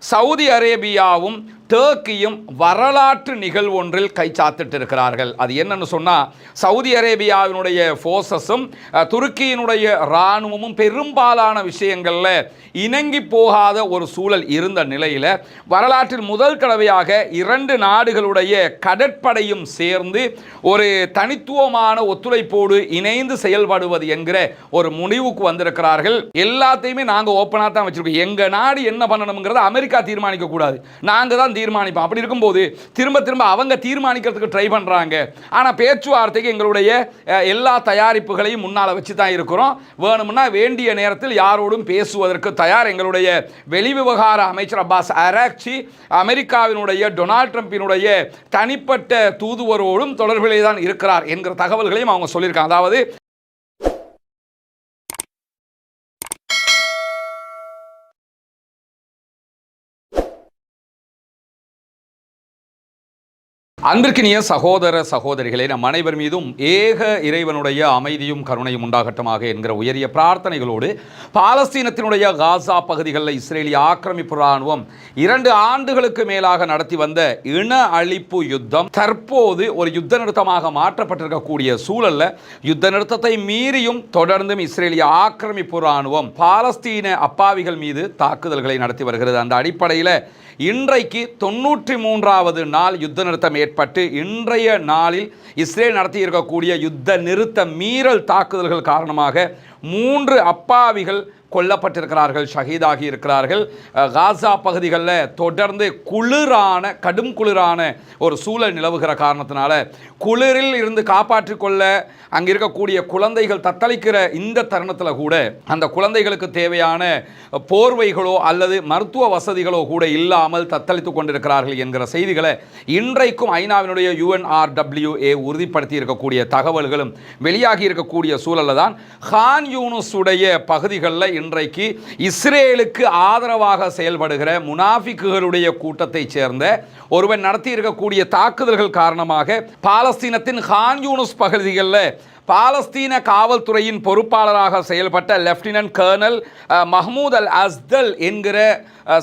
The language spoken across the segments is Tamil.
சவுதி அரேபியாவும் டேர்க்கியும் வரலாற்று நிகழ்வு ஒன்றில் கைச்சாத்திட்டு இருக்கிறார்கள் அது என்னன்னு சொன்னால் சவுதி அரேபியாவினுடைய ஃபோர்ஸஸும் துருக்கியினுடைய இராணுவமும் பெரும்பாலான விஷயங்களில் இணங்கி போகாத ஒரு சூழல் இருந்த நிலையில் வரலாற்றில் முதல் தடவையாக இரண்டு நாடுகளுடைய கடற்படையும் சேர்ந்து ஒரு தனித்துவமான ஒத்துழைப்போடு இணைந்து செயல்படுவது என்கிற ஒரு முடிவுக்கு வந்திருக்கிறார்கள். எல்லாத்தையுமே நாங்கள் ஓப்பனாக தான் வச்சுருக்கோம். எங்கள் நாடு என்ன பண்ணணுங்கிறத அமெரிக்கா தீர்மானிக்க கூடாது. நாங்கள் தான் தீர்மானிப்போம். அப்படி இருக்கும்போது திரும்ப திரும்ப அவங்க தீர்மானிக்கிறதுக்கு ட்ரை பண்ணுறாங்க ஆனால் பேச்சுவார்த்தைக்கு எங்களுடைய எல்லா தயாரிப்புகளையும் முன்னால் வச்சு தான் இருக்கிறோம். வேணும்னா வேண்டிய நேரத்தில் யாரோடும் பேசுவதற்கு தயார். எங்களுடைய வெளிவிவகார அமைச்சர் அப்பாஸ் அராக்சி அமெரிக்காவினுடைய டொனால்ட் ட்ரம்பினுடைய தனிப்பட்ட தூதுவரோடும் தொடர்பிலே தான் இருக்கிறார் என்கிற தகவல்களையும் அவங்க சொல்லியிருக்காங்க. அதாவது அன்பிற்கினிய சகோதர சகோதரிகளே நம் அனைவர் மீதும் ஏக இறைவனுடைய அமைதியும் கருணையும் உண்டாகட்டமாக என்கிற உயரிய பிரார்த்தனைகளோடு பாலஸ்தீனத்தினுடைய காசா பகுதிகளில் இஸ்ரேலிய ஆக்கிரமிப்பு இராணுவம் இரண்டு ஆண்டுகளுக்கு மேலாக நடத்தி வந்த இன அழிப்பு யுத்தம் தற்போது ஒரு யுத்த நிறுத்தமாக மாற்றப்பட்டிருக்கக்கூடிய சூழலில் யுத்த நிறுத்தத்தை மீறியும் தொடர்ந்தும் இஸ்ரேலிய ஆக்கிரமிப்பு இராணுவம் பாலஸ்தீன அப்பாவிகள் மீது தாக்குதல்களை நடத்தி வருகிறது. அந்த அடிப்படையில் இன்றைக்கு தொண்ணூற்றி மூன்றாவது நாள் யுத்த நிறுத்தம் ஏற்பட்டு இன்றைய நாளில் இஸ்ரேல் நடத்தி இருக்கக்கூடிய யுத்த நிறுத்த மீறல் தாக்குதல்கள் காரணமாக மூன்று அப்பாவிகள் கொல்லப்பட்டிருக்கிறார்கள் ஷஹீதாகி இருக்கிறார்கள். காசா பகுதிகளில் தொடர்ந்து குளிரான கடும் குளிரான ஒரு சூழல் நிலவுகிற காரணத்தினால குளிரில் இருந்து காப்பாற்றிக் கொள்ள அங்கே இருக்கக்கூடிய குழந்தைகள் தத்தளிக்கிற இந்த தருணத்தில் கூட அந்த குழந்தைகளுக்கு தேவையான போர்வைகளோ அல்லது மருத்துவ வசதிகளோ கூட இல்லாமல் தத்தளித்து கொண்டிருக்கிறார்கள் என்கிற செய்திகளை இன்றைக்கும் ஐநாவினுடைய யுஎன்ஆர்டபிள்யூஏ உறுதிப்படுத்தி இருக்கக்கூடிய தகவல்களும் வெளியாகி இருக்கக்கூடிய சூழலில் தான். ஹான் யூனுஸுடைய பகுதிகளில் இன்றைக்கு இஸ்ரேலுக்கு ஆதரவாக செயல்படுகிற முனாஃபிக்குகளுடைய கூட்டத்தைச் சேர்ந்த ஒருவன் நடத்தி இருக்கக்கூடிய தாக்குதல்கள் காரணமாக பாலஸ்தீனத்தின் ஹான் யூனுஸ் பகுதிகளில் பாலஸ்தீன காவல்துறையின் பொறுப்பாளராக செயல்பட்ட lieutenant colonel Mahmoud Al Astal என்கிற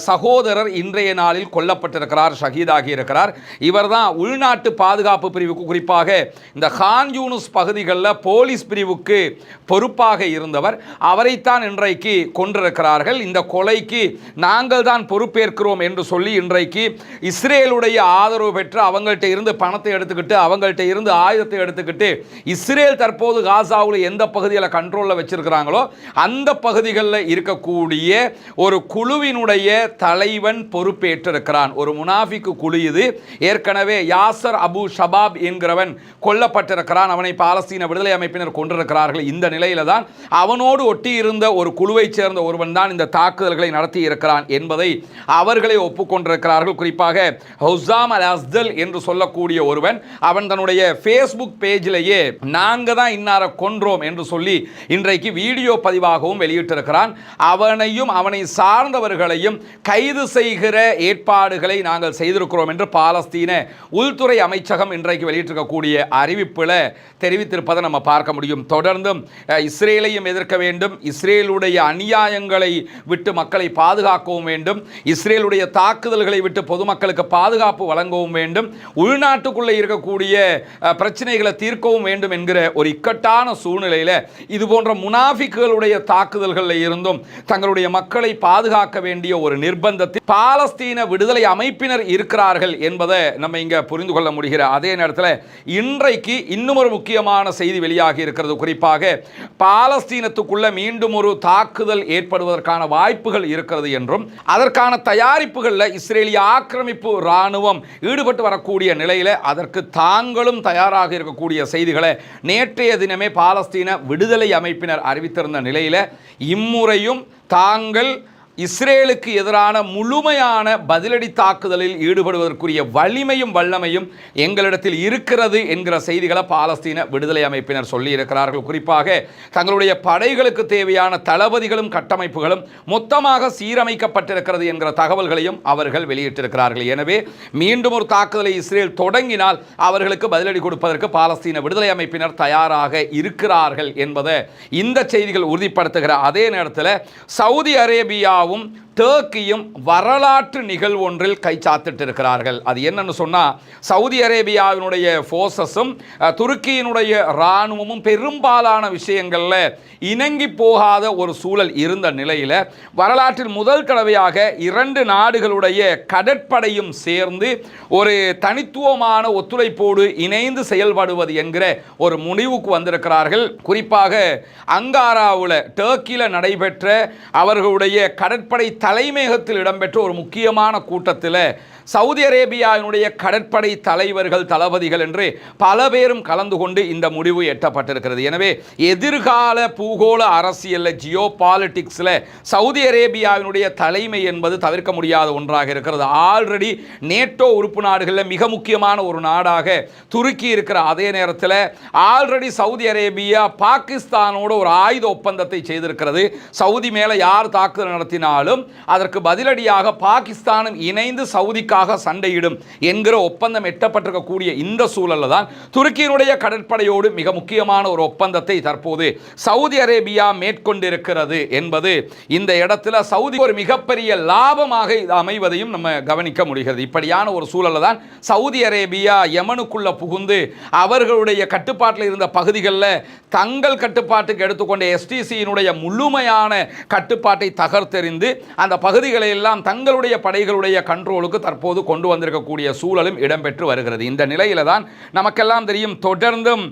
சகோதரர் இன்றைய நாளில் கொல்லப்பட்டிருக்கிறார் ஷஹீதாகி இருக்கிறார் இவர்தான் உள்நாட்டு பாதுகாப்பு பிரிவுக்கு குறிப்பாக இந்த ஹான் யூனுஸ் பகுதிகளில் போலீஸ் பிரிவுக்கு பொறுப்பாக இருந்தவர். அவரைத்தான் இன்றைக்கு கொண்டிருக்கிறார்கள் இந்த கொலைக்கு நாங்கள் தான் பொறுப்பேற்கிறோம் என்று சொல்லி இன்றைக்கு இஸ்ரேலுடைய ஆதரவு பெற்று அவங்கள்ட்ட இருந்து பணத்தை எடுத்துக்கிட்டு அவங்கள்ட்ட இருந்து ஆயுதத்தை எடுத்துக்கிட்டு இஸ்ரேல் தற்போது காசாவில் எந்த பகுதியில் கண்ட்ரோலில் வச்சுருக்கிறாங்களோ அந்த பகுதிகளில் இருக்கக்கூடிய ஒரு குழுவினுடைய தலைவன் பொறுப்பேற்றிருக்கிறான். ஒரு முனாஃபிக்கு குழு இது ஏற்கனவே யாசர் அபு ஷபாப் என்கிறவன் கொல்லப்பட்டிருக்கிறான். அவனை பாலஸ்தீன விடுதலை அமைப்பினர் கொண்டிருக்கிறார்கள் இந்த நிலையில தான் அவனோடு ஒட்டி இருந்த ஒரு குழுவைச் சேர்ந்த ஒருவன் தான் இந்த தாக்குதல்களை நடத்தி இருக்கிறான் என்பதை அவர்களை ஒப்புக்கொண்டிருக்கிறார்கள். குறிப்பாக ஹவுசாம் அல் அஸ்தல் என்று சொல்லக்கூடிய ஒருவன் அவன் தன்னுடைய ஃபேஸ்புக் பேஜிலேயே நாங்கள் தான் இன்னார கொன்றோம் என்று சொல்லி இன்றைக்கு வீடியோ பதிவாகவும் வெளியிட்டிருக்கிறான். அவனையும் அவனை சார்ந்தவர்களையும் கைது செய்கிற ஏற்பாடுகளை நாங்கள் செய்திருக்கிறோம் என்று பாலஸ்தீன உள்துறை அமைச்சகம் இன்றைக்கு வெளியிட்டிருக்கக்கூடிய அறிவிப்பில் தெரிவித்திருப்பதை நம்ம பார்க்க முடியும். தொடர்ந்தும் இஸ்ரேலையும் எதிர்க்க வேண்டும். இஸ்ரேலுடைய அநியாயங்களை விட்டு மக்களை பாதுகாக்கவும் வேண்டும். இஸ்ரேலுடைய தாக்குதல்களை விட்டு பொதுமக்களுக்கு பாதுகாப்பு வழங்கவும் வேண்டும். உள்நாட்டுக்குள்ளே இருக்கக்கூடிய பிரச்சனைகளை தீர்க்கவும் வேண்டும் என்கிற ஒரு இக்கட்டான சூழ்நிலையில் இது போன்ற முனாஃபிக்குகளுடைய தாக்குதல்களில் இருந்தும் தங்களுடைய மக்களை பாதுகாக்க வேண்டிய ஒரு நிர்பந்தத்தில் பாலஸ்தீன விடுதலை அமைப்பினர் இருக்கிறார்கள் என்பதை நம்ம இங்க புரிந்து கொள்ள முடிகிற அதே நேரத்தில் இன்றைக்கு இன்னும் ஒரு முக்கியமான செய்தி வெளியாகி இருக்கிறது. குறிப்பாக பாலஸ்தீனத்துக்குள்ள மீண்டும் ஒரு தாக்குதல் ஏற்படுவதற்கான வாய்ப்புகள் இருக்கிறது என்றும் அதற்கான தயாரிப்புகளில் இஸ்ரேலிய ஆக்கிரமிப்பு இராணுவம் ஈடுபட்டு வரக்கூடிய நிலையில் அதற்கு தாங்களும் தயாராக இருக்கக்கூடிய செய்திகளை நேற்று நேற்றைய தினமே பாலஸ்தீன விடுதலை அமைப்பினர் அறிவித்திருந்த நிலையில் இம்முறையும் தாங்கள் இஸ்ரேலுக்கு எதிரான முழுமையான பதிலடி தாக்குதலில் ஈடுபடுவதற்குரிய வலிமையும் வல்லமையும் எங்களிடத்தில் இருக்கிறது என்கிற செய்திகளை பாலஸ்தீன விடுதலை அமைப்பினர் சொல்லியிருக்கிறார்கள். குறிப்பாக தங்களுடைய படைகளுக்கு தேவையான தளபதிகளும் கட்டமைப்புகளும் மொத்தமாக சீரமைக்கப்பட்டிருக்கிறது என்கிற தகவல்களையும் அவர்கள் வெளியிட்டிருக்கிறார்கள். எனவே மீண்டும் ஒரு தாக்குதலை இஸ்ரேல் தொடங்கினால் அவர்களுக்கு பதிலடி கொடுப்பதற்கு பாலஸ்தீன விடுதலை அமைப்பினர் தயாராக இருக்கிறார்கள் என்பதை இந்த செய்திகள் உறுதிப்படுத்துகிற அதே நேரத்தில் சவுதி அரேபியா அரேபியாவும் டேர்க்கியும் வரலாற்று நிகழ்வு ஒன்றில் கைச்சாத்திட்டு இருக்கிறார்கள் அது என்னன்னு சொன்னால் சவுதி அரேபியாவினுடைய ஃபோர்ஸஸும் துருக்கியினுடைய இராணுவமும் பெரும்பாலான விஷயங்களில் இணங்கி போகாத ஒரு சூழல் இருந்த நிலையில் வரலாற்றில் முதல் தடவையாக இரண்டு நாடுகளுடைய கடற்படையும் சேர்ந்து ஒரு தனித்துவமான ஒத்துழைப்போடு இணைந்து செயல்படுவது என்கிற ஒரு முடிவுக்கு வந்திருக்கிறார்கள். குறிப்பாக அங்காராவில் டர்க்கியில் நடைபெற்ற அவர்களுடைய கடற்படை தலைமையகத்தில் இடம்பெற்ற ஒரு முக்கியமான கூட்டத்தில் சவுதி அரேபியாவினுடைய கடற்படை தலைவர்கள் தளபதிகள் என்று பல பேரும் கலந்து கொண்டு இந்த முடிவு எட்டப்பட்டிருக்கிறது. எனவே எதிர்கால பூகோள அரசியலில் ஜியோ பாலிட்டிக்ஸில் சவுதி அரேபியாவினுடைய தலைமை என்பது தவிர்க்க முடியாத ஒன்றாக இருக்கிறது. ஆல்ரெடி நேட்டோ உறுப்பு நாடுகளில் மிக முக்கியமான ஒரு நாடாக துருக்கி இருக்கிற அதே நேரத்தில் ஆல்ரெடி சவுதி அரேபியா பாகிஸ்தானோட ஒரு ஆயுத ஒப்பந்தத்தை செய்திருக்கிறது. சவுதி மேலே யார் தாக்குதல் நடத்தினாலும் அதற்கு பதிலடியாக பாகிஸ்தானும் இணைந்து சவுதிக்காக சண்டையிடும் என்கிற ஒப்பந்தம் எட்டப்பட்டிருக்கக்கூடிய இந்த சூழலில் தான் துருக்கியினுடைய கடற்படையோடு மிக முக்கியமான ஒரு ஒப்பந்தத்தை தற்போது சவுதி அரேபியா மேற்கொண்டிருக்கிறது என்பது இந்த இடத்துல சவுதி ஒரு மிகப்பெரிய லாபமாக இது அமைவதையும் நம்ம கவனிக்க முடிகிறது. இப்படியான ஒரு சூழலில் தான் சவுதி அரேபியா யமனுக்குள்ள புகுந்து அவர்களுடைய கட்டுப்பாட்டில் இருந்த பகுதிகளில் தங்கள் கட்டுப்பாட்டுக்கு எடுத்துக்கொண்ட எஸ்டிசியினுடைய முழுமையான கட்டுப்பாட்டை தகர்த்தெறிந்து அந்த பகுதிகளை எல்லாம் தங்களுடைய படைகளுடைய கண்ட்ரோலுக்கு தற்போது கொண்டு வந்திருக்கக்கூடிய சூழலும் இடம்பெற்று வருகிறது. இந்த நிலையில தான் நமக்கெல்லாம் தெரியும் தொடர்ந்தும்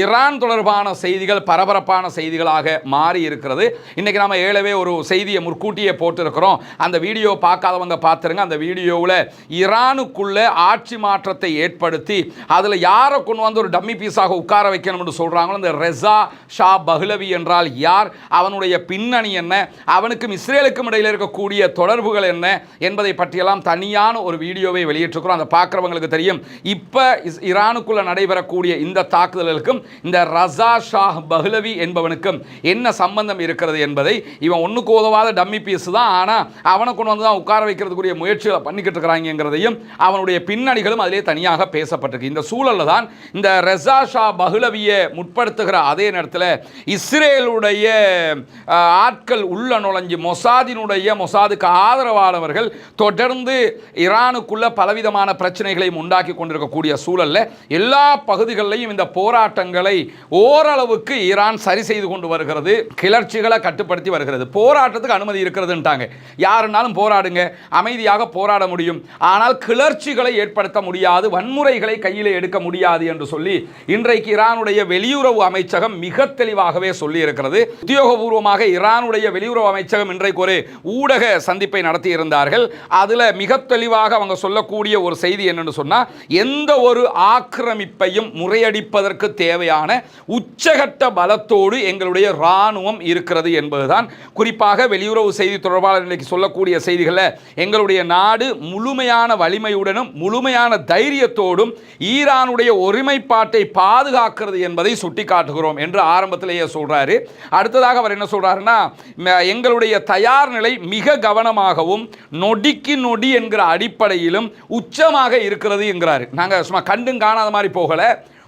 ஈரான் தொடர்பான செய்திகள் பரபரப்பான செய்திகளாக மாறி இருக்கிறது. இன்னைக்கு நாம ஏழவே ஒரு செய்தியை முற்கூட்டியே போட்டிருக்கிறோம். அந்த வீடியோ பார்க்காதவங்க பார்த்துருங்க. அந்த வீடியோவில் ஈரானுக்குள்ள ஆட்சி மாற்றத்தை ஏற்படுத்தி அதில் யாரை கொண்டு வந்து ஒரு டம்மி பீஸாக உட்கார வைக்கணும்னு சொல்கிறாங்களோ இந்த ரெசா ஷா பஹ்லவி என்றால் யார்? அவனுடைய பின்னணி என்ன? அவனுக்கும் இஸ்ரேலுக்கும் இடையில் இருக்கக்கூடிய தொடர்புகள் என்ன? என்பதை பற்றியெல்லாம் தனியான ஒரு வீடியோவை வெளியிட்டிருக்கிறோம். அதை பார்க்குறவங்களுக்கு தெரியும். இப்போ ஈரானுக்குள்ளே நடைபெறக்கூடிய இந்த தாக்குதலுக்கும் இந்த ரசா ஷா பஹ்லவி என்பவனுக்கும் என்ன சம்பந்தம் இருக்கிறது என்பதை இவன் ஒன்றுக்கு உதவாத டம்மி பீஸ் தான். ஆனால் அவனை கொண்டு வந்து தான் உட்கார வைக்கிறதுக்குரிய முயற்சிகளை பண்ணிக்கிட்டு இருக்கிறாங்கிறதையும் அவனுடைய பின்னணிகளும் அதிலே தனியாக பேசப்பட்டிருக்கு. இந்த சூழலில் தான் இந்த ரெசா ஷா பஹ்லவியை முற்படுத்துகிற அதே நேரத்தில் இஸ்ரேலுடைய ஆட்கள் உள்ள நுழைஞ்சு மொசாதினுடைய மொசாதுக்கு ஆதரவானவர்கள் தொடர்ந்து ஈரானுக்குள்ள பலவிதமான பிரச்சனைகளையும் உண்டாக்கி கொண்டிருக்கக்கூடிய சூழல்ல எல்லா பகுதிகளிலையும் இந்த போராட்டங்களை ஓரளவுக்கு ஈரான் சரி செய்து கொண்டு வருகிறது கிளர்ச்சிகளை கட்டுப்படுத்தி வருகிறது. போராட்டத்துக்கு அனுமதி இருக்கிறதுன்ட்டாங்க. யாருனாலும் போராடுங்க அமைதியாக போராட முடியும். ஆனால் கிளர்ச்சிகளை ஏற்படுத்த முடியாது வன்முறைகளை கையில் எடுக்க முடியாது என்று சொல்லி இன்றைக்கு ஈரானுடைய வெளியுறவு அமைச்சகம் மிக தெளிவாகவே சொல்லி இருக்கிறது உத்தியோகபூர்வமாக ஈரானுடைய வெளியுறவு அமைச்சகம் இன்றைக்கு ஒரு ஊடக சந்திப்பை நடத்தி இருந்தார்கள் அதில் மிக தெளிவாக அவங்க சொல்லக்கூடிய ஒரு செய்தி என்னன்னு சொன்னால் எந்த ஒரு ஆக்கிரமிப்பையும் முறையடிப்பதற்கு தேவையான உச்சகட்ட பலத்தோடு எங்களுடைய இராணுவம் இருக்கிறது என்பதுதான். குறிப்பாக வெளியுறவு செய்தி தொடர்பாளர் இன்றைக்கு சொல்லக்கூடிய செய்திகளில் எங்களுடைய நாடு முழுமையான வலிமையுடனும் முழுமையான தைரியத்தோடும் ஈரானுடைய ஒருமைப்பாட்டை பாதுகாக்கிறது என்பதை சுட்டிக்காட்டுகிறோம் என்று ஆரம்பத்திலேயே சொல்றாரு. அடுத்ததாக அவர் என்ன சொல்றாருன்னா எங்களுடைய தயார் நிலை மிக கவனமாகவும் நொடிக்கு நொடி என்கிற அடிப்படையிலும் உச்சமாக இருக்கிறது என்கிறார். நாங்கள் சும்மா கண்டும் காணாத மாதிரி போகல.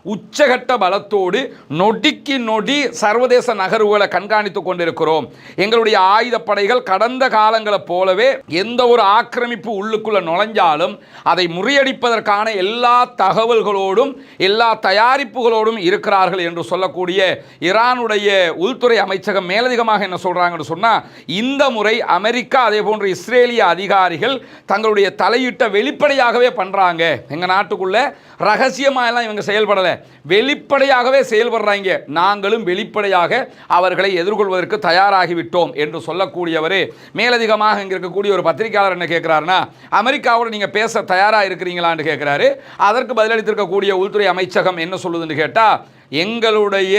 உச்சகட்ட பலத்தோடு நொடிக்கு நொடி சர்வதேச நகர்வுகளை கண்காணித்து கொண்டிருக்கிறோம். எங்களுடைய ஆயுதப்படைகள் கடந்த காலங்களைப் போலவே எந்த ஒரு ஆக்கிரமிப்பு உள்ளுக்குள்ள நுழைஞ்சாலும் அதை முறியடிப்பதற்கான எல்லா தகவல்களோடும் எல்லா தயாரிப்புகளோடும் இருக்கிறார்கள் என்று சொல்லக்கூடிய ஈரானுடைய உள்துறை அமைச்சகம் மேலதிகமாக என்ன சொல்கிறாங்கன்னு சொன்னால் இந்த முறை அமெரிக்கா அதே போன்ற இஸ்ரேலிய அதிகாரிகள் தங்களுடைய தலையிட்ட வெளிப்படையாகவே பண்ணுறாங்க எங்கள் நாட்டுக்குள்ளே ரகசியமாக எல்லாம் இவங்க செயல்படலை. வெளிப்படையாகவே செயல்படுறாங்க. நாங்களும் வெளிப்படையாக அவர்களை எதிர்கொள்வதற்கு தயாராகிவிட்டோம் என்று சொல்லக்கூடியவர். மேலதிகமாக இங்க இருக்கக்கூடிய ஒரு பத்திரிகையாளர் என்ன கேட்குறாருன்னா அமெரிக்காவோட நீங்க பேச தயாரா இருக்கிறீங்களான்னு கேட்கிறாரு அதற்கு பதிலளித்திருக்கக்கூடிய உள்துறை அமைச்சகம் என்ன சொல்லுதுன்னு கேட்டால் எங்களுடைய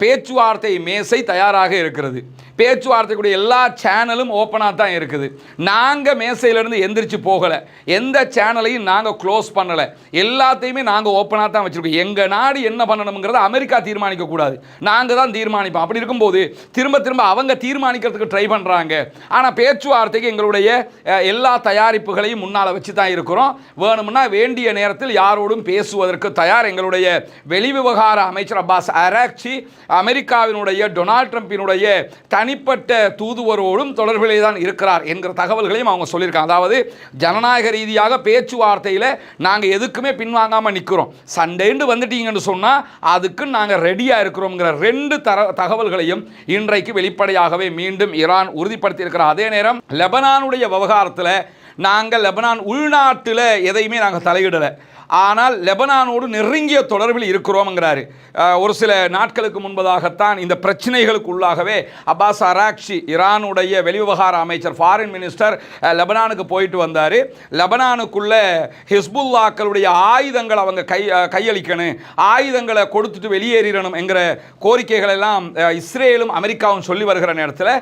பேச்சுவார்த்தை மேசை தயாராக இருக்கிறது. பேச்சுவார்த்தைக்குடைய எல்லா சேனலும் ஓப்பனாக தான் இருக்குது. நாங்கள் மேசையிலேருந்து எந்திரிச்சு போகலை. எந்த சேனலையும் நாங்கள் க்ளோஸ் பண்ணலை. எல்லாத்தையுமே நாங்கள் ஓப்பனாக தான் வச்சுருக்கோம். எங்கள் நாடு என்ன பண்ணணுங்கிறத அமெரிக்கா தீர்மானிக்கக்கூடாது நாங்கள் தான் தீர்மானிப்போம். அப்படி இருக்கும்போது திரும்ப திரும்ப அவங்க தீர்மானிக்கிறதுக்கு ட்ரை பண்ணுறாங்க ஆனால் பேச்சுவார்த்தைக்கு எங்களுடைய எல்லா தயாரிப்புகளையும் முன்னால் வச்சு தான் இருக்கிறோம். வேணும்னா வேண்டிய நேரத்தில் யாரோடும் பேசுவதற்கு தயார். எங்களுடைய வெளிவிவகார அமைச்சர் அப்பாஸ் அராக்சி அமெரிக்காவினுடைய டொனால்ட் ட்ரம்பினுடைய தனிப்பட்ட தூதுவரோடும் தொடர்பிலே தான் இருக்கிறார் என்கிற தகவல்களையும் அவங்க சொல்லியிருக்காங்க. அதாவது ஜனநாயக ரீதியாக பேச்சுவார்த்தையில் நாங்கள் எதுக்குமே பின்வாங்காமல் நிற்கிறோம் சண்டேண்டு வந்துட்டீங்கன்னு சொன்னால் அதுக்கு நாங்கள் ரெடியாக இருக்கிறோங்கிற ரெண்டு தர தகவல்களையும் இன்றைக்கு வெளிப்படையாகவே மீண்டும் ஈரான் உறுதிப்படுத்தியிருக்கிறார். அதே நேரம் லெபனானுடைய விவகாரத்தில் நாங்கள் லெபனான் உள்நாட்டில் எதையுமே நாங்கள் தலையிடலை. ஆனால் லெபனானோடு நெருங்கிய தொடர்பில் இருக்கிறோம்ங்கிறாரு. ஒரு சில நாட்களுக்கு முன்பதாகத்தான் இந்த பிரச்சனைகளுக்கு உள்ளாகவே அப்பாஸ் அராக்ஷி ஈரானுடைய வெளிவிவகார அமைச்சர் ஃபாரின் மினிஸ்டர் லெபனானுக்கு போயிட்டு வந்தார். லெபனானுக்குள்ள ஹிஸ்புல்லாக்களுடைய ஆயுதங்கள் அவங்க கை கையளிக்கணும் ஆயுதங்களை கொடுத்துட்டு வெளியேறிடணும் என்கிற கோரிக்கைகள் எல்லாம் இஸ்ரேலும் அமெரிக்காவும் சொல்லி வருகிற நேரத்தில்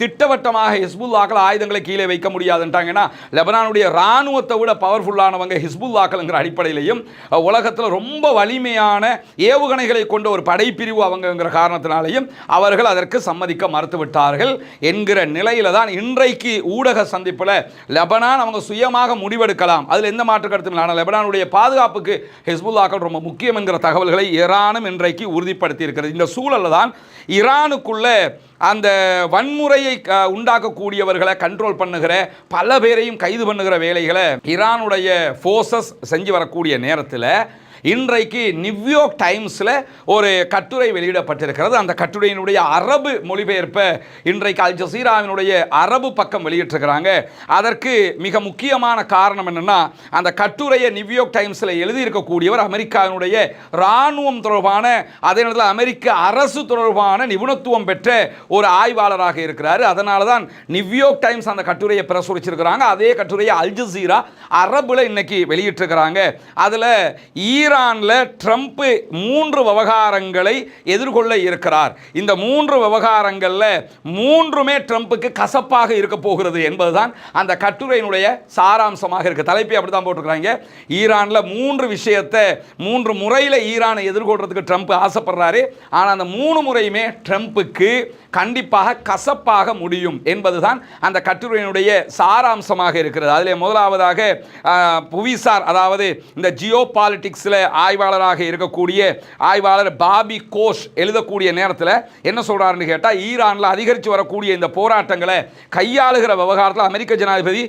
திட்டவட்டமாக ஹிஸ்புல்லாக்கள் ஆயுதங்களை கீழே வைக்க முடியாதுன்ட்டாங்கன்னா லெபனானுடைய இராணுவத்தை விட பவர்ஃபுல்லானவங்க ஹிஸ்புல்லாக்கள்ங்கிற அடிப்படையிலையும் உலகத்தில் ரொம்ப வலிமையான ஏவுகணைகளை கொண்ட ஒரு படைப்பிரிவு அவங்கங்கிற காரணத்தினாலையும் அவர்கள் அதற்கு சம்மதிக்க மறுத்துவிட்டார்கள் என்கிற நிலையில தான் இன்றைக்கு ஊடக சந்திப்பில் லெபனான் அவங்க சுயமாக முடிவெடுக்கலாம். அதில் எந்த மாற்று கருத்தும் இல்லை. ஆனால் லெபனானுடைய பாதுகாப்புக்கு ஹிஸ்புல்லாக்கள் ரொம்ப முக்கியம் என்கிற தகவல்களை ஈரானும் இன்றைக்கு உறுதிப்படுத்தி இருக்கிறது இந்த சூழலில் தான் ஈரானுக்குள்ள அந்த வன்முறையை க- உண்டாக்கக்கூடியவர்களை கண்ட்ரோல் பண்ணுகிற பல பேரையும் கைது பண்ணுகிற வேலைகளை ஈரானுடைய ஃபோர்ஸஸ் செஞ்சு வரக்கூடிய நேரத்தில் இன்றைக்கு நியூயோர்க் டைம்ஸில் ஒரு கட்டுரை வெளியிடப்பட்டிருக்கிறது. அந்த கட்டுரையினுடைய அரபு மொழிபெயர்ப்பை இன்றைக்கு அல் ஜசீராவினுடைய அரபு பக்கம் வெளியிட்டிருக்கிறாங்க. அதற்கு மிக முக்கியமான காரணம் என்னென்னா அந்த கட்டுரையை நியூயோர்க் டைம்ஸில் எழுதியிருக்கக்கூடியவர் அமெரிக்காவினுடைய இராணுவம் தொடர்பான அதே நேரத்தில் அமெரிக்க அரசு தொடர்பான நிபுணத்துவம் பெற்ற ஒரு ஆய்வாளராக இருக்கிறார். அதனால தான் நியூயோர்க் டைம்ஸ் அந்த கட்டுரையை பிரசுரிச்சிருக்கிறாங்க. அதே கட்டுரையை அல் ஜசீரா அரபில் இன்னைக்கு வெளியிட்டிருக்கிறாங்க. அதில் ஈரானில் ட்ரம்ப்பு மூன்று விவகாரங்களை எதிர்கொள்ள இருக்கிறார். இந்த மூன்று விவகாரங்களில் மூன்றுமே ட்ரம்ப்புக்கு கசப்பாக இருக்க போகிறது என்பதுதான் அந்த கட்டுரையினுடைய சாராம்சமாக இருக்குது தலைப்பை அப்படி தான் போட்டிருக்கிறாங்க. ஈரானில் மூன்று விஷயத்தை மூன்று முறையில் ஈரானை எதிர்கொள்றதுக்கு ட்ரம்ப் ஆசைப்படுறாரு. ஆனால் அந்த மூணு முறையுமே ட்ரம்ப்புக்கு கண்டிப்பாக கசப்பாக முடியும் என்பதுதான் அந்த கட்டுரையினுடைய சாராம்சமாக இருக்கிறது. அதில் முதலாவதாக புவிசார் அதாவது இந்த ஜியோ பாலிட்டிக்ஸில் ஆய்வாளராக இருக்கக்கூடிய ஆய்வாளர் பாபி கோஷ் எழுதக்கூடிய நேரத்தில் என்ன சொல்கிறாருன்னு கேட்டால் ஈரானில் அதிகரித்து வரக்கூடிய இந்த போராட்டங்களை கையாளுகிற விவகாரத்தில் அமெரிக்க ஜனாதிபதி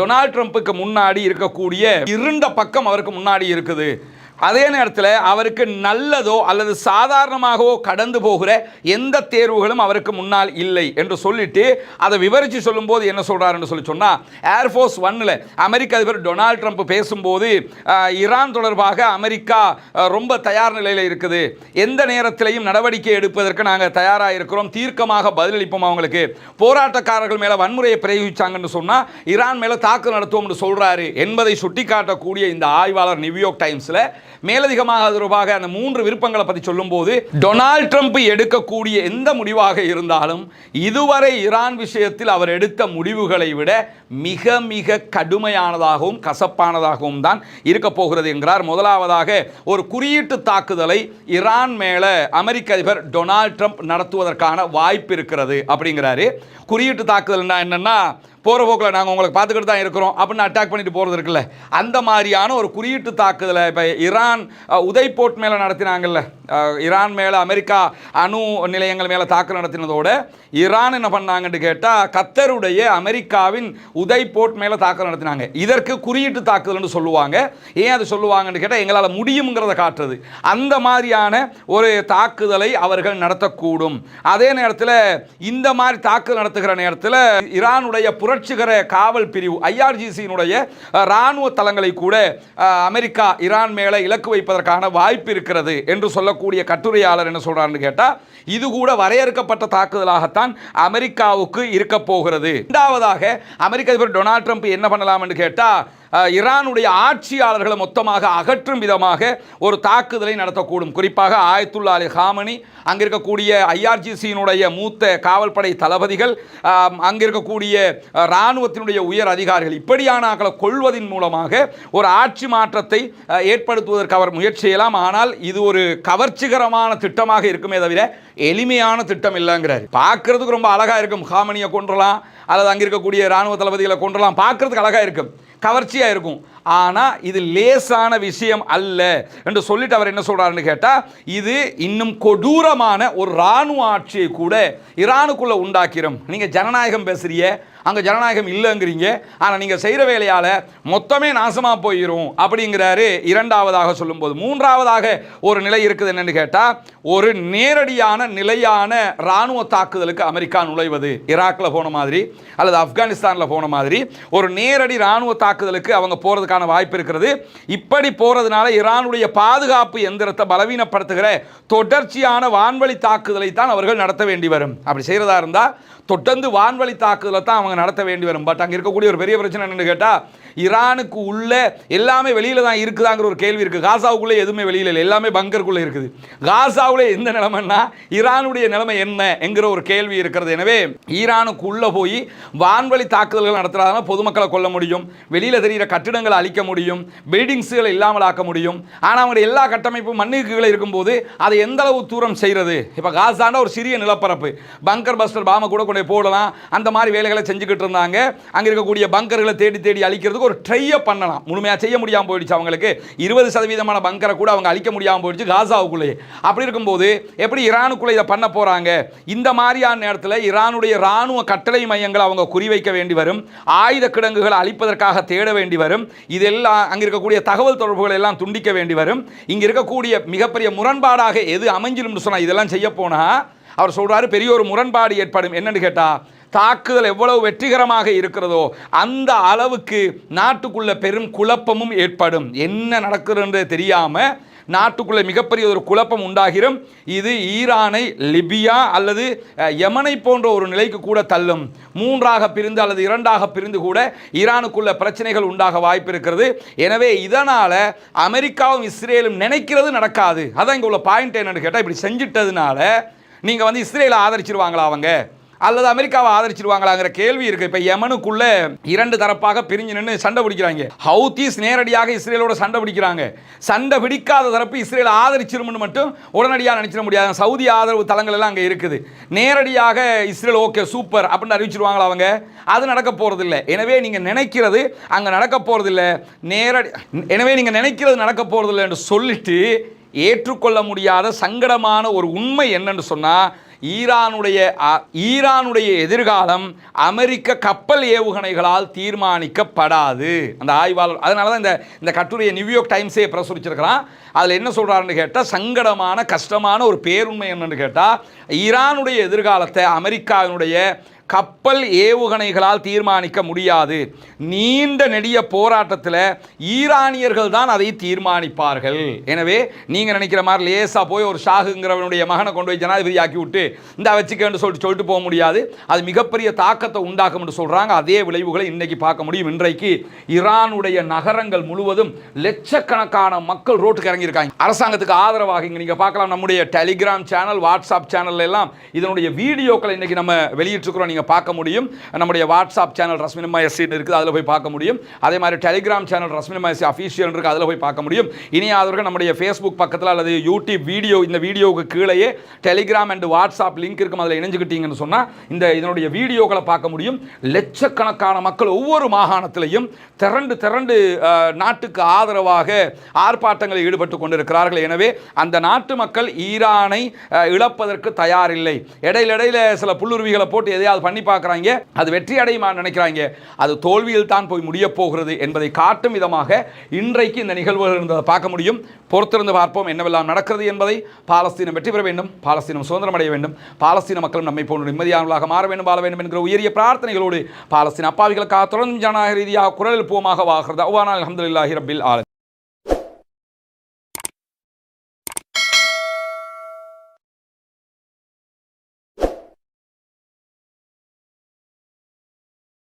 டொனால்ட் ட்ரம்ப்புக்கு முன்னாடி இருக்கக்கூடிய இருண்ட பக்கம் அவருக்கு முன்னாடி இருக்குது. அதே நேரத்தில் அவருக்கு நல்லதோ அல்லது சாதாரணமாகவோ கடந்து போகிற எந்த தேர்வுகளும் அவருக்கு முன்னால் இல்லை என்று சொல்லிட்டு அதை விவரித்து சொல்லும்போது என்ன சொல்கிறாருன்னு சொல்லி சொன்னால் ஏர்ஃபோர்ஸ் ஒன்னில் அமெரிக்க அதிபர் டொனால்ட் ட்ரம்ப் பேசும்போது ஈரான் தொடர்பாக அமெரிக்கா ரொம்ப தயார் நிலையில் இருக்குது. எந்த நேரத்திலையும் நடவடிக்கை எடுப்பதற்கு நாங்கள் தயாராக இருக்கிறோம். தீர்க்கமாக பதிலளிப்போம் அவங்களுக்கு. போராட்டக்காரர்கள் மேலே வன்முறையை பிரயோகிச்சாங்கன்னு சொன்னால் ஈரான் மேலே தாக்கு நடத்துவோம்னு சொல்கிறாரு என்பதை சுட்டிக்காட்டக்கூடிய இந்த ஆய்வாளர் நியூயார்க் டைம்ஸில் மேலதிகமாக தொடர்பாக அந்த மூன்று விருப்பங்களை பற்றி சொல்லும்போது டொனால்ட் ட்ரம்ப் எடுக்கக்கூடிய எந்த முடிவாக இருந்தாலும் இதுவரை ஈரான் விஷயத்தில் அவர் எடுத்த முடிவுகளை விட மிக மிக கடுமையானதாகவும் கசப்பானதாகவும் தான் இருக்க போகிறது என்கிறார். முதலாவதாக ஒரு குறியீட்டு தாக்குதலை ஈரான் மேலே அமெரிக்க அதிபர் டொனால்ட் ட்ரம்ப் நடத்துவதற்கான வாய்ப்பு இருக்கிறது அப்படிங்கிறாரு. குறியீட்டு தாக்குதல்னா என்னன்னா போகிற போக்கில் நாங்கள் உங்களுக்கு பார்த்துக்கிட்டு தான் இருக்கிறோம் அப்படின்னு அட்டாக் பண்ணிட்டு போகிறது இருக்குல்ல. அந்த மாதிரியான ஒரு குறியீட்டு தாக்குதலை இப்போ ஈரான் உதய்போர்ட் மேலே நடத்தினாங்கல்ல. ஈரான் மேலே அமெரிக்கா அணு நிலையங்கள் மேலே தாக்குதல் நடத்தினதோட ஈரான் என்ன பண்ணாங்கன்னு கேட்டால் கத்தருடைய அமெரிக்காவின் உதய்போர்ட் மேலே தாக்குதல் நடத்தினாங்க. இதற்கு குறியீட்டு தாக்குதல்னு சொல்லுவாங்க. ஏன் அது சொல்லுவாங்கன்னு கேட்டால் எங்களால் முடியுங்கிறத காட்டுறது. அந்த மாதிரியான ஒரு தாக்குதலை அவர்கள் நடத்தக்கூடும். அதே நேரத்தில் இந்த மாதிரி தாக்குதல் நடத்துகிற நேரத்தில் ஈரானுடைய புரட்சிகர காவல் பிரிவு ஐஆர்ஜிசியினுடைய இராணுவ தளங்களை கூட அமெரிக்கா ஈரான் மேலே இலக்கு வைப்பதற்கான வாய்ப்பு இருக்கிறது என்று சொல்லக்கூடிய கட்டுரையாளர் என்ன சொல்றாருன்னு கேட்டால் இது கூட வரையறுக்கப்பட்ட தாக்குதலாகத்தான் அமெரிக்காவுக்கு இருக்க போகிறது இரண்டாவதாக அமெரிக்க அதிபர் டொனால்ட் ட்ரம்ப் என்ன பண்ணலாம் என்று கேட்டால் ஈரானுடைய ஆட்சியாளர்களை மொத்தமாக அகற்றும் விதமாக ஒரு தாக்குதலை நடத்தக்கூடும். குறிப்பாக ஆயத்துல்லா அலி ஹாமனி அங்கே இருக்கக்கூடிய ஐஆர்ஜிசியினுடைய மூத்த காவல்படை தளபதிகள் அங்கே இருக்கக்கூடிய இராணுவத்தினுடைய உயர் அதிகாரிகள். இப்படியான ஆட்களை கொள்வதன் மூலமாக ஒரு ஆட்சி மாற்றத்தை ஏற்படுத்துவதற்கு அவர் முயற்சி செய்யலாம். ஆனால் இது ஒரு கவர்ச்சிகரமான திட்டமாக இருக்குமே தவிர எளிமையான திட்டம் இல்லைங்கிறார். பார்க்கறதுக்கு ரொம்ப அழகாக இருக்கும். ஹாமனியை கொன்றலாம் அல்லது அங்கே இருக்கக்கூடிய இராணுவ தளபதிகளை கொன்றலாம். பார்க்கறதுக்கு அழகாக இருக்கும். கவர்ச்சியாக இருக்கும். ஆனால் இது லேசான விஷயம் அல்ல. என்று சொல்லிட்டு அவர் என்ன சொல்கிறாருன்னு கேட்டால் இது இன்னும் கொடூரமான ஒரு இராணுவ ஆட்சியை கூட ஈரானுக்குள்ள உண்டாக்கிறோம் நீங்கள் ஜனநாயகம் பேசுகிறிய அங்கே ஜனநாயகம் இல்லைங்கிறீங்க. ஆனால் நீங்கள் செய்கிற வேலையால் மொத்தமே நாசமாக போயிடும் அப்படிங்கிறாரு இரண்டாவதாக சொல்லும்போது. மூன்றாவதாக ஒரு நிலை இருக்குது என்னென்னு கேட்டால் ஒரு நேரடியான நிலையான இராணுவ தாக்குதலுக்கு அமெரிக்கா நுழைவது. ஈராக்கில் போன மாதிரி அல்லது ஆப்கானிஸ்தானில் போன மாதிரி ஒரு நேரடி இராணுவ தாக்குதலுக்கு அவங்க போகிறதுக்கான வாய்ப்பு இருக்கிறது. இப்படி போகிறதுனால ஈரானுடைய பாதுகாப்பு எந்திரத்தை பலவீனப்படுத்துகிற தொடர்ச்சியான வான்வழி தாக்குதலை தான் அவர்கள் நடத்த வேண்டி வரும். அப்படி செய்கிறதா இருந்தால் தொடர்ந்து வான்வழி தாக்குதலை தான் அவங்க நடத்த வேண்டி வரும். பட் அங்கே இருக்கக்கூடிய ஒரு பெரிய பிரச்சனை என்னென்னு கேட்டால் ஈரானுக்கு உள்ள எல்லாமே வெளியில் தான் இருக்குதாங்கிற ஒரு கேள்வி இருக்குது காசாவுக்குள்ளே எதுவுமே வெளியில் இல்லை. எல்லாமே பங்கருக்குள்ளே இருக்குது. காசாவுல எந்த நிலைமைன்னா ஈரானுடைய நிலைமை என்ன என்கிற ஒரு கேள்வி இருக்கிறது. எனவே ஈரானுக்கு உள்ளே போய் வான்வழி தாக்குதல்கள் நடத்துகிறதால பொதுமக்களை கொல்ல முடியும். வெளியில் தெரிகிற கட்டிடங்களை அழிக்க முடியும். பில்டிங்ஸுகளை இல்லாமல் ஆக்க முடியும். ஆனால் அவங்களுடைய எல்லா கட்டமைப்பும் மண்ணுக்குகளை இருக்கும்போது அதை எந்த அளவு தூரம் செய்கிறது இப்போ காசான ஒரு சிறிய நிலப்பரப்பு. பங்கர் பஸ்டர் பாமை கூட கொண்டு போடலாம். அந்த மாதிரி வேலைகளை செஞ்சு செஞ்சுக்கிட்டு இருந்தாங்க. அங்கே இருக்கக்கூடிய பங்கர்களை தேடி தேடி அழிக்கிறதுக்கு ஒரு ட்ரையை பண்ணலாம். முழுமையாக செய்ய முடியாமல் போயிடுச்சு அவங்களுக்கு. இருபது சதவீதமான பங்கரை கூட அவங்க அழிக்க முடியாமல் போயிடுச்சு காசாவுக்குள்ளேயே. அப்படி இருக்கும்போது எப்படி ஈரானுக்குள்ளே இதை பண்ண போகிறாங்க இந்த மாதிரியான நேரத்தில் ஈரானுடைய இராணுவ கட்டளை மையங்களை அவங்க குறிவைக்க வேண்டி வரும். ஆயுத கிடங்குகளை அழிப்பதற்காக தேட வேண்டி வரும். இதெல்லாம் அங்கே இருக்கக்கூடிய தகவல் தொடர்புகளை எல்லாம் துண்டிக்க வேண்டி வரும். இங்கே இருக்கக்கூடிய மிகப்பெரிய முரண்பாடாக எது அமைஞ்சிடும் சொன்னால் இதெல்லாம் செய்ய போனால் அவர் சொல்றாரு பெரிய ஒரு முரண்பாடு ஏற்படும். என்னன்னு கேட்டால் தாக்குதல் எவ்வளவு வெற்றிகரமாக இருக்கிறதோ அந்த அளவுக்கு நாட்டுக்குள்ள பெரும் குழப்பமும் ஏற்படும். என்ன நடக்குதுன்றது தெரியாமல் நாட்டுக்குள்ளே மிகப்பெரிய ஒரு குழப்பம் உண்டாகிரும். இது ஈரானை லிபியா அல்லது யமனை போன்ற ஒரு நிலைக்கு கூட தள்ளும். மூன்றாக பிரிந்து அல்லது இரண்டாக பிரிந்து கூட ஈரானுக்குள்ள பிரச்சனைகள் உண்டாக வாய்ப்பு இருக்கிறது எனவே இதனால் அமெரிக்காவும் இஸ்ரேலும் நினைக்கிறது நடக்காது. அதான் இங்கே உள்ள பாயிண்ட் என்னன்னு கேட்டால் இப்படி செஞ்சிட்டதுனால நீங்கள் வந்து இஸ்ரேலை ஆதரிச்சிருவாங்களா அவங்க? அல்லது அமெரிக்காவை ஆதரிச்சிருவாங்களாங்கிற கேள்வி இருக்கு. இப்போ யமனுக்குள்ள இரண்டு தரப்பாக பிரிஞ்சு நின்று சண்டை பிடிக்கிறாங்க. ஹவுத்தீஸ் நேரடியாக இஸ்ரேலோட சண்டை பிடிக்கிறாங்க. சண்டை பிடிக்காத தரப்பு இஸ்ரேல் ஆதரிச்சிரும்னு மட்டும் உடனடியாக நினைச்சிட முடியாது. சவுதி ஆதரவு தளங்கள் எல்லாம் அங்கே இருக்குது. நேரடியாக இஸ்ரேல் ஓகே சூப்பர் அப்படின்னு அறிவிச்சிருவாங்களா அவங்க? அது நடக்க போறதில்லை. எனவே நீங்க நினைக்கிறது அங்க நடக்க போறதில்லை. நேரடி எனவே நீங்க நினைக்கிறது நடக்க போறதில்லை என்று சொல்லிட்டு ஏற்றுக்கொள்ள முடியாத சங்கடமான ஒரு உண்மை என்னன்னு சொன்னால் ஈரானுடைய ஈரானுடைய எதிர்காலம் அமெரிக்க கப்பல் ஏவுகணைகளால் தீர்மானிக்கப்படாது. அந்த ஆய்வாளர் அதனால தான் இந்த இந்த கட்டுரையை நியூயார்க் டைம்ஸே பிரசுரிச்சிருக்கிறான். அதில் என்ன சொல்கிறாருன்னு கேட்டால் சங்கடமான கஷ்டமான ஒரு பேருண்மை என்னன்னு கேட்டால் ஈரானுடைய எதிர்காலத்தை அமெரிக்காவினுடைய கப்பல் ஏவுகணைகளால் தீர்மானிக்க முடியாது. நீண்ட நெடிய போராட்டத்தில் ஈரானியர்கள் தான் அதை தீர்மானிப்பார்கள். எனவே நீங்கள் நினைக்கிற மாதிரி லேசாக போய் ஒரு ஷாகுங்கிறவனுடைய மகனை கொண்டு போய் ஜனாதிபதி ஆக்கி விட்டு இந்த வச்சுக்கன்னு சொல்லிட்டு சொல்லிட்டு போக முடியாது. அது மிகப்பெரிய தாக்கத்தை உண்டாக்கும் என்று சொல்கிறாங்க அதே விளைவுகளை இன்றைக்கி பார்க்க முடியும். இன்றைக்கு ஈரானுடைய நகரங்கள் முழுவதும் லட்சக்கணக்கான மக்கள் ரோட்டுக்கு இறங்கியிருக்காங்க. அரசாங்கத்துக்கு ஆதரவாக இங்கே நீங்கள் பார்க்கலாம். நம்முடைய டெலிகிராம் சேனல் வாட்ஸ்அப் சேனல் எல்லாம் இதனுடைய வீடியோக்களை இன்றைக்கி நம்ம வெளியிட்டிருக்கிறோம். நீங்கள் பார்க்க முடியும். நம்முடைய வாட்ஸ்அப் சேனல் ரஸ்மினமா எஸ்சின்னு இருக்குது அதில் போய் பார்க்க முடியும். அதே மாதிரி டெலிகிராம் சேனல் ரஸ்மினமா எஸ்சி அஃபீஷியல் இருக்குது அதில் போய் பார்க்க முடியும். இனி ஆதரவு நம்முடைய ஃபேஸ்புக் பக்கத்தில் அல்லது யூடியூப் வீடியோ இந்த வீடியோவுக்கு கீழேயே டெலிகிராம் அண்ட் வாட்ஸ்அப் லிங்க் இருக்கும் அதில் இணைஞ்சுக்கிட்டீங்கன்னு சொன்னால் இந்த இதனுடைய வீடியோக்களை பார்க்க முடியும். லட்சக்கணக்கான மக்கள் ஒவ்வொரு மாகாணத்திலையும் திரண்டு திரண்டு நாட்டுக்கு ஆதரவாக ஆர்ப்பாட்டங்களில் ஈடுபட்டு கொண்டிருக்கிறார்கள். எனவே அந்த நாட்டு மக்கள் ஈரானை இழப்பதற்கு தயாரில்லை. இடையில இடையில சில புல்லுருவிகளை போட்டு எதையாவது பண்ணி பார்க்குறாங்க அது வெற்றி அடையுமா நினைக்கிறாங்க. அது தோல்வியில் தான் போய் முடிய போகிறது என்பதை காட்டும் விதமாக இன்றைக்கு இந்த நிகழ்வுகள் இருந்ததை பார்க்க முடியும். பொறுத்திருந்து பார்ப்போம் என்னவெல்லாம் நடக்கிறது என்பதை. பாலஸ்தீனம் வெற்றி பெற வேண்டும் பாலஸ்தீனம் சுதந்திரம் அடைய வேண்டும் பாலஸ்தீன மக்களும் நம்மை போன்ற நிம்மதியானவர்களாக மாற வேண்டும் வாழ வேண்டும் என்கிற உயரிய பிரார்த்தனைகளோடு பாலஸ்தீன அப்பாவிகளுக்காக தொடர்ந்து ஜனநாயக ரீதியாக குரல் போமாக வாகிறது அவ்வானால் அஹமதுல்லாஹி ரபில் ஆலமீன்.